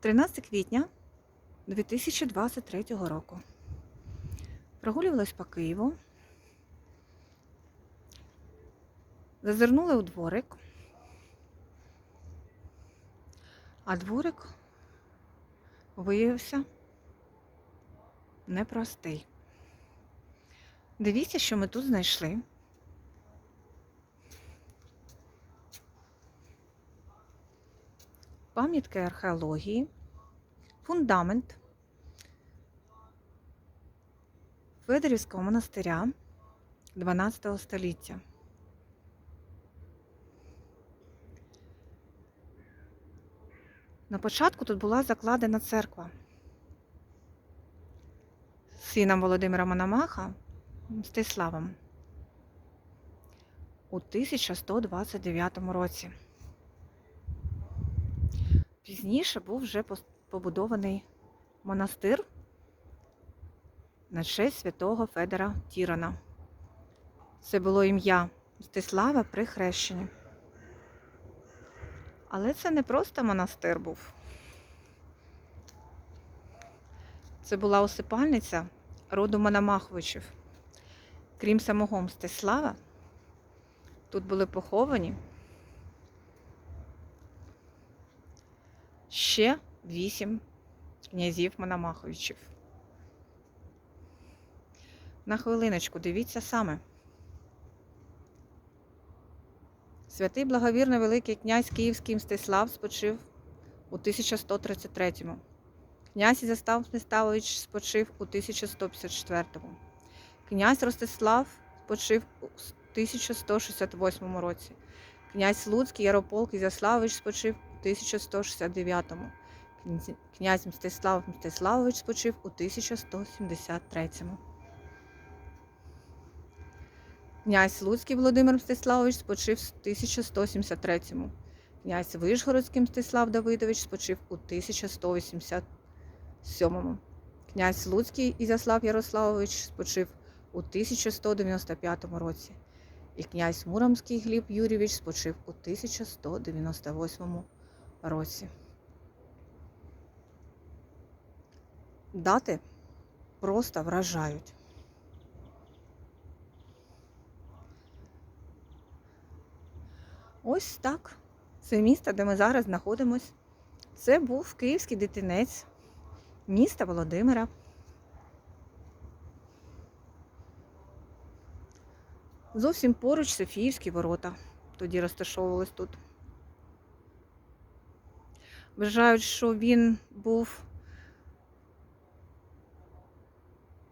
13 квітня 2023 року. Прогулювалась по Києву. Зазирнули у дворик. А дворик виявився непростий. Дивіться, що ми тут знайшли. Пам'ятки археології, фундамент Федорівського монастиря 12 століття. На початку тут була закладена церква сином Володимира Мономаха Мстиславом у 1129 році. Пізніше був вже побудований монастир на честь святого Федора Тірана. Це було ім'я Мстислава при хрещенні. Але це не просто монастир був. Це була усипальниця роду Мономаховичів. Крім самого Мстислава, тут були поховані ще вісім князів Мономаховичів. На хвилиночку, дивіться саме. Святий благовірний Великий князь Київський Мстислав спочив у 1133-му. Князь Ізястав Мстиславович спочив у 1154-му. Князь Ростислав спочив у 1168 році. Князь Слуцький Ярополк Ізяславович спочив 1169-му. Князь- Мстислав Мстиславович спочив у 1173-му. Князь Слуцький Володимир Мстиславович спочив у 1173-му. Князь Вишгородський Мстислав Давидович спочив у 1187-му. Князь Луцький Ізяслав Ярославович спочив у 1195 році. І князь Муромський Гліб Юрійович спочив у 1198 році. Дати просто вражають. Ось так. Це місто, де ми зараз знаходимось. Це був київський дитинець міста Володимира. Зовсім поруч Софіївські ворота. Тоді розташовувались тут. Вважають, що він був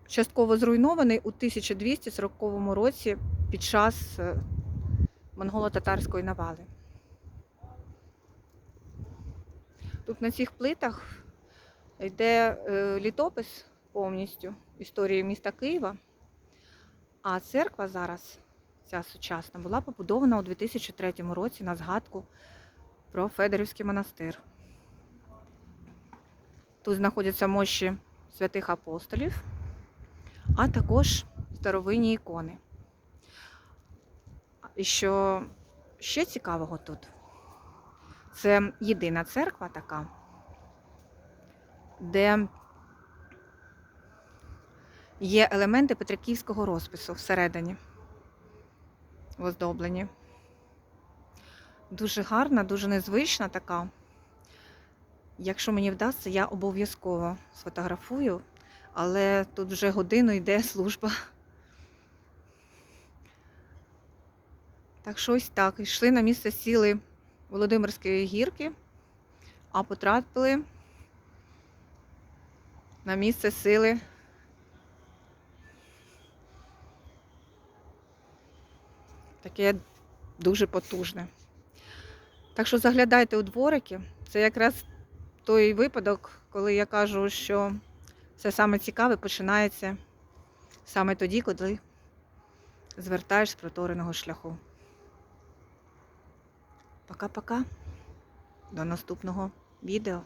частково зруйнований у 1240 році під час е, монголо-татарської навали. Тут на цих плитах йде е, літопис повністю історії міста Києва. А церква зараз, ця сучасна, була побудована у 2003 році на згадку про Федорівський монастир. Тут знаходяться мощі святих апостолів, а також старовинні ікони. І що ще цікавого тут? Це єдина церква така, де є елементи петриківського розпису всередині в. Дуже гарна, дуже незвична така. Якщо мені вдасться, я обов'язково сфотографую, але тут вже годину йде служба. Так що ось так. Йшли на місце сіли Володимирської гірки, а потрапили на місце сили таке дуже потужне. Так що заглядайте у дворики. Це якраз той випадок, коли я кажу, що все саме цікаве починається саме тоді, коли звертаєш з протореного шляху. Пока-пока. До наступного відео.